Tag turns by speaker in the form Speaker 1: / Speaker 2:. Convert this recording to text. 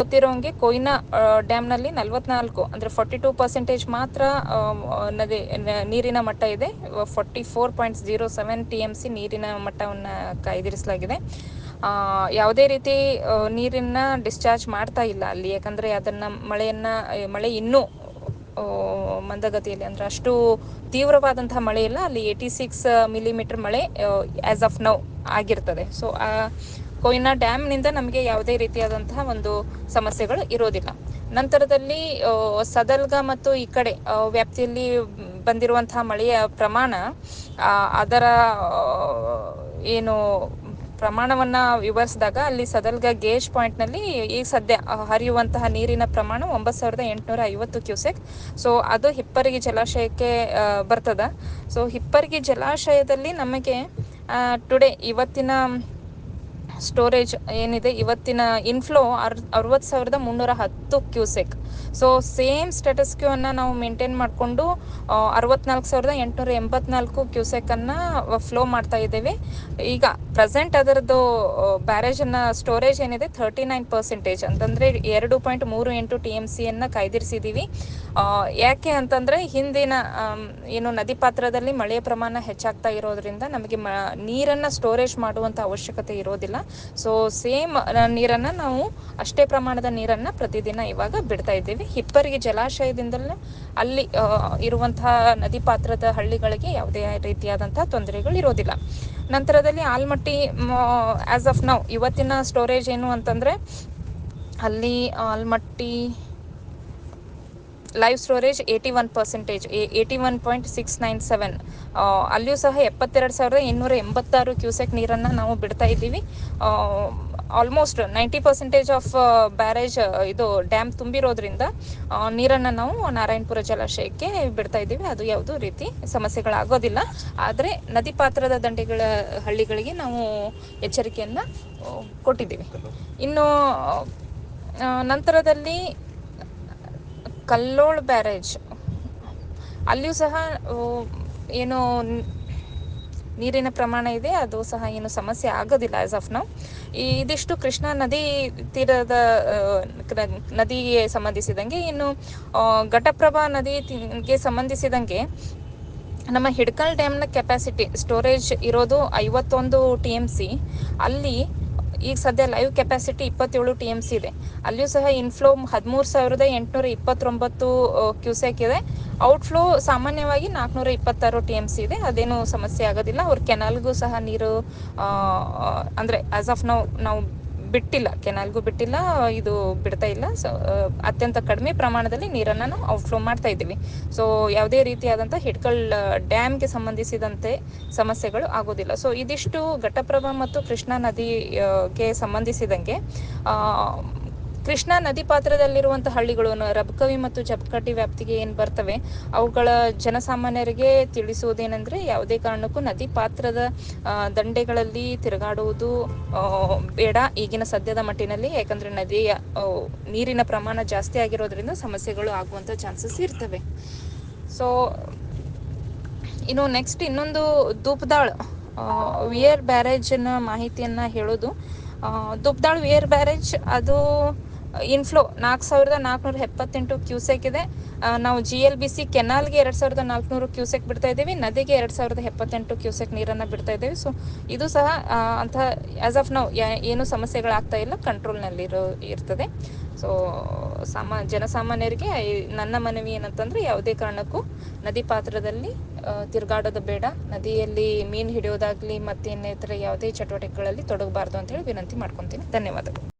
Speaker 1: ಗೊತ್ತಿರೋಂಗೆ ಕೊಯ್ನಾ ಡ್ಯಾಮ್ನಲ್ಲಿ ನಲ್ವತ್ನಾಲ್ಕು, ಅಂದರೆ forty two percentage ಮಾತ್ರ ನದಿ ನೀರಿನ ಮಟ್ಟ ಇದೆ. Forty four point zero seven T M C ನೀರಿನ ಮಟ್ಟವನ್ನು ಕಾಯ್ದಿರಿಸಲಾಗಿದೆ. ಯಾವುದೇ ರೀತಿ ನೀರಿನ ನೀರನ್ನ ಡಿಸ್ಚಾರ್ಜ್ ಮಾಡ್ತಾ ಇಲ್ಲ ಅಲ್ಲಿ. ಯಾಕಂದರೆ ಅದನ್ನು ಮಳೆಯನ್ನು, ಮಳೆ ಇನ್ನೂ ಮಂದಗತಿಯಲ್ಲಿ, ಅಂದರೆ ಅಷ್ಟು ತೀವ್ರವಾದಂತಹ ಮಳೆ ಇಲ್ಲ ಅಲ್ಲಿ ಏಯ್ಟಿ ಸಿಕ್ಸ್ ಮಿಲಿಮೀಟರ್ ಮಳೆ ಆ್ಯಸ್ ಆಫ್ ನೌ ಆಗಿರ್ತದೆ. ಸೊ ಕೊಯ್ನಾ ಡ್ಯಾಮ್ನಿಂದ ನಮಗೆ ಯಾವುದೇ ರೀತಿಯಾದಂತಹ ಒಂದು ಸಮಸ್ಯೆಗಳು ಇರೋದಿಲ್ಲ. ನಂತರದಲ್ಲಿ ಸದಲ್ಗ ಮತ್ತು ಈ ಕಡೆ ವ್ಯಾಪ್ತಿಯಲ್ಲಿ ಬಂದಿರುವಂತಹ ಮಳೆಯ ಪ್ರಮಾಣ ಅದರ ಏನು ಪ್ರಮಾಣವನ್ನ ವಿವರಿಸಿದಾಗ ಅಲ್ಲಿ ಸದಲ್ಗ ಗೇಜ್ ಪಾಯಿಂಟ್ನಲ್ಲಿ ಈಗ ಸದ್ಯ ಹರಿಯುವಂತಹ ನೀರಿನ ಪ್ರಮಾಣ ಒಂಬತ್ತು ಸಾವಿರದ ಎಂಟುನೂರ ಐವತ್ತು ಕ್ಯೂಸೆಕ್. ಸೊ, ಅದು ಹಿಪ್ಪರಿಗೆ ಜಲಾಶಯಕ್ಕೆ ಬರ್ತದ. ಸೊ, ಹಿಪ್ಪರಿಗೆ ಜಲಾಶಯದಲ್ಲಿ ನಮಗೆ ಟುಡೇ ಇವತ್ತಿನ ಸ್ಟೋರೇಜ್ ಏನಿದೆ, ಇವತ್ತಿನ ಇನ್ಫ್ಲೋ ಅರ್, ಅರವತ್ತು ಸಾವಿರದ ಮುನ್ನೂರ ಹತ್ತು ಕ್ಯೂಸೆಕ್ ಸೊ ಸೇಮ್ ಸ್ಟೇಟಸ್ ಕ್ಯೂವನ್ನು ನಾವು ಮೇಂಟೈನ್ ಮಾಡಿಕೊಂಡು ಅರವತ್ನಾಲ್ಕು ಸಾವಿರದ ಎಂಟುನೂರ ಎಂಬತ್ನಾಲ್ಕು ಕ್ಯೂಸೆಕನ್ನು ಫ್ಲೋ ಮಾಡ್ತಾ ಇದ್ದೇವೆ. ಈಗ ಪ್ರೆಸೆಂಟ್ ಅದರದ್ದು ಬ್ಯಾರೇಜನ್ನು ಸ್ಟೋರೇಜ್ ಏನಿದೆ ಥರ್ಟಿ ನೈನ್ ಪರ್ಸೆಂಟೇಜ್ ಅಂತಂದರೆ ಎರಡು ಪಾಯಿಂಟ್ ಮೂರು ಎಂಟು ಟಿ ಎಂ ಸಿಯನ್ನು ಕಾಯ್ದಿರಿಸಿದ್ದೀವಿ ಯಾಕೆ ಅಂತಂದರೆ ಹಿಂದಿನ ಏನು ನದಿ ಪಾತ್ರದಲ್ಲಿ ಮಳೆಯ ಪ್ರಮಾಣ ಹೆಚ್ಚಾಗ್ತಾ ಇರೋದ್ರಿಂದ ನಮಗೆ ಮ, ನೀರನ್ನು ಸ್ಟೋರೇಜ್ ಮಾಡುವಂಥ ಅವಶ್ಯಕತೆ ಇರೋದಿಲ್ಲ. ಸೊ ಸೇಮ್ ನೀರನ್ನು ನಾವು ಅಷ್ಟೇ ಪ್ರಮಾಣದ ನೀರನ್ನು ಪ್ರತಿದಿನ ಇವಾಗ ಬಿಡ್ತಾ ಇದ್ದೀವಿ. ಹಿಪ್ಪರಿಗೆ ಜಲಾಶಯದಿಂದಲೇ ಅಲ್ಲಿ ಇರುವಂತಹ ನದಿ ಪಾತ್ರದ ಹಳ್ಳಿಗಳಿಗೆ ಯಾವುದೇ ರೀತಿಯಾದಂತಹ ತೊಂದರೆಗಳು ಇರೋದಿಲ್ಲ. ನಂತರದಲ್ಲಿ ಆಲ್ಮಟ್ಟಿ ಆಸ್ ಆಫ್ ನೌ ಇವತ್ತಿನ ಸ್ಟೋರೇಜ್ ಏನು ಅಂತಂದರೆ ಅಲ್ಲಿ Almatti live storage eighty one percentage eighty one point six nine seven ಅಲ್ಲಿಯೂ ಸಹ ಎಪ್ಪತ್ತೆರಡು ಸಾವಿರದ ಇನ್ನೂರ ಎಂಬತ್ತಾರು ಕ್ಯೂಸೆಕ್ ನೀರನ್ನು ನಾವು ಬಿಡ್ತಾ ಇದ್ದೀವಿ. Almost ninety percentage of barrage ಇದು ಡ್ಯಾಮ್ ತುಂಬಿರೋದ್ರಿಂದ ನೀರನ್ನು ನಾವು ನಾರಾಯಣಪುರ ಜಲಾಶಯಕ್ಕೆ ಬಿಡ್ತಾ ಇದ್ದೀವಿ. ಅದು ಯಾವುದೋ ರೀತಿ ಸಮಸ್ಯೆಗಳಾಗೋದಿಲ್ಲ. ಆದರೆ ನದಿ ಪಾತ್ರದ ದಂಡೆಗಳ ಹಳ್ಳಿಗಳಿಗೆ ನಾವು ಎಚ್ಚರಿಕೆಯನ್ನು ಕೊಟ್ಟಿದ್ದೀವಿ. ಇನ್ನು ನಂತರದಲ್ಲಿ ಕಲ್ಲೋಳ್ ಬ್ಯಾರೇಜ್. ಅಲ್ಲಿಯೂ ಸಹ ಏನು ನೀರಿನ ಪ್ರಮಾಣ ಇದೆ, ಅದು ಸಹ ಏನು ಸಮಸ್ಯೆ ಆಗೋದಿಲ್ಲ ಆಸ್ ಆಫ್ ನಾವು ಇದಿಷ್ಟು ಕೃಷ್ಣಾ ನದಿ ತೀರದ ನದಿಗೆ ಸಂಬಂಧಿಸಿದಂಗೆ ಇನ್ನು ಘಟಪ್ರಭಾ ನದಿಗೆ ಸಂಬಂಧಿಸಿದಂಗೆ ನಮ್ಮ ಹಿಡ್ಕಲ್ ಡ್ಯಾಮ್ನ ಕೆಪಾಸಿಟಿ ಸ್ಟೋರೇಜ್ ಇರೋದು ಐವತ್ತೊಂದು ಟಿ ಎಂ ಸಿ ಅಲ್ಲಿ ಈಗ ಸದ್ಯ ಲೈವ್ ಕೆಪಾಸಿಟಿ ಇಪ್ಪತ್ತೇಳು ಟಿ ಎಂ ಸಿ ಇದೆ. ಅಲ್ಲಿಯೂ ಸಹ ಇನ್ಫ್ಲೋ ಹದಿಮೂರು ಸಾವಿರದ ಎಂಟುನೂರ ಇಪ್ಪತ್ತೊಂಬತ್ತು ಕ್ಯೂಸೆಕ್ ಇದೆ. ಔಟ್ಫ್ಲೋ ಸಾಮಾನ್ಯವಾಗಿ ನಾಲ್ಕುನೂರ ಇಪ್ಪತ್ತಾರು ಟಿ ಎಂ ಸಿ ಇದೆ. ಅದೇನು ಸಮಸ್ಯೆ ಆಗೋದಿಲ್ಲ. ಅವ್ರ ಕೆನಾಲ್ಗೂ ಸಹ ನೀರು ಅಂದರೆ ಆಸ್ ಆಫ್ ನಾವು ನಾವು ಬಿಟ್ಟಿಲ್ಲ, ಕೆನಾಲ್ಗೂ ಬಿಟ್ಟಿಲ್ಲ, ಇದು ಬಿಡ್ತಾ ಇಲ್ಲ. ಸೊ ಅತ್ಯಂತ ಕಡಿಮೆ ಪ್ರಮಾಣದಲ್ಲಿ ನೀರನ್ನು ನಾವು ಔಟ್ಫ್ಲೋ ಮಾಡ್ತಾ ಇದ್ದೀವಿ. ಸೊ ಯಾವುದೇ ರೀತಿಯಾದಂಥ ಹಿಡ್ಕಲ್ ಡ್ಯಾಮ್ಗೆ ಸಂಬಂಧಿಸಿದಂತೆ ಸಮಸ್ಯೆಗಳು ಆಗೋದಿಲ್ಲ. ಸೊ ಇದಿಷ್ಟು ಘಟಪ್ರಭಾ ಮತ್ತು ಕೃಷ್ಣಾ ನದಿಗೆ ಸಂಬಂಧಿಸಿದಂಗೆ ಕೃಷ್ಣಾ ನದಿ ಪಾತ್ರದಲ್ಲಿರುವಂತಹ ಹಳ್ಳಿಗಳು ರಬ್ಕವಿ ಮತ್ತು ಜಪಕಟ್ಟಿ ವ್ಯಾಪ್ತಿಗೆ ಏನು ಬರ್ತವೆ, ಅವುಗಳ ಜನಸಾಮಾನ್ಯರಿಗೆ ತಿಳಿಸುವುದೇನೆಂದ್ರೆ ಯಾವುದೇ ಕಾರಣಕ್ಕೂ ನದಿ ಪಾತ್ರದ ದಂಡೆಗಳಲ್ಲಿ ತಿರುಗಾಡುವುದು ಬೇಡ. ಈಗಿನ ಸದ್ಯದ ಮಟ್ಟಿನಲ್ಲಿ ಯಾಕಂದ್ರೆ ನದಿಯ ನೀರಿನ ಪ್ರಮಾಣ ಜಾಸ್ತಿ ಆಗಿರೋದ್ರಿಂದ ಸಮಸ್ಯೆಗಳು ಆಗುವಂತ ಚಾನ್ಸಸ್ ಇರ್ತವೆ. ಸೊ ಇನ್ನು ನೆಕ್ಸ್ಟ್ ಇನ್ನೊಂದು ದೂಪದಾಳ್ ವಿಯರ್ ಬ್ಯಾರೇಜಿನ ಮಾಹಿತಿಯನ್ನು ಹೇಳೋದು. ದೂಪ್ದಾಳ್ ವಿಯರ್ ಬ್ಯಾರೇಜ್ ಅದು ಇನ್ಫ್ಲೋ ನಾಲ್ಕು ಸಾವಿರದ ನಾಲ್ಕುನೂರ ಎಪ್ಪತ್ತೆಂಟು ಕ್ಯೂಸೆಕ್ ಇದೆ. ನಾವು ಜಿ ಎಲ್ ಬಿ ಸಿ ಕೆನಾಲ್ಗೆ ಎರಡು ಸಾವಿರದ ನಾಲ್ಕುನೂರು ಕ್ಯೂಸೆಕ್ ಬಿಡ್ತಾ ಇದ್ದೀವಿ. ನದಿಗೆ ಎರಡು ಸಾವಿರದ ಎಪ್ಪತ್ತೆಂಟು ಕ್ಯೂಸೆಕ್ ನೀರನ್ನು ಬಿಡ್ತಾ ಇದ್ದೀವಿ. ಸೊ ಇದು ಸಹ ಅಂತ ಆ್ಯಸ್ ಆಫ್ ನಾವು ಏನು ಸಮಸ್ಯೆಗಳಾಗ್ತಾ ಇಲ್ಲ. ಕಂಟ್ರೋಲ್ನಲ್ಲಿರೋ ಇರ್ತದೆ. ಸೊ ಸಾಮಾ, ಜನಸಾಮಾನ್ಯರಿಗೆ ನನ್ನ ಮನವಿ ಏನಂತಂದರೆ ಯಾವುದೇ ಕಾರಣಕ್ಕೂ ನದಿ ಪಾತ್ರದಲ್ಲಿ ತಿರುಗಾಡೋದು ಬೇಡ. ನದಿಯಲ್ಲಿ ಮೀನು ಹಿಡಿಯೋದಾಗಲಿ ಮತ್ತೆ ಇನ್ನಿತರ ಯಾವುದೇ ಚಟುವಟಿಕೆಗಳಲ್ಲಿ ತೊಡಗಬಾರ್ದು ಅಂತ ಹೇಳಿ ವಿನಂತಿ ಮಾಡ್ಕೊತೀನಿ. ಧನ್ಯವಾದಗಳು.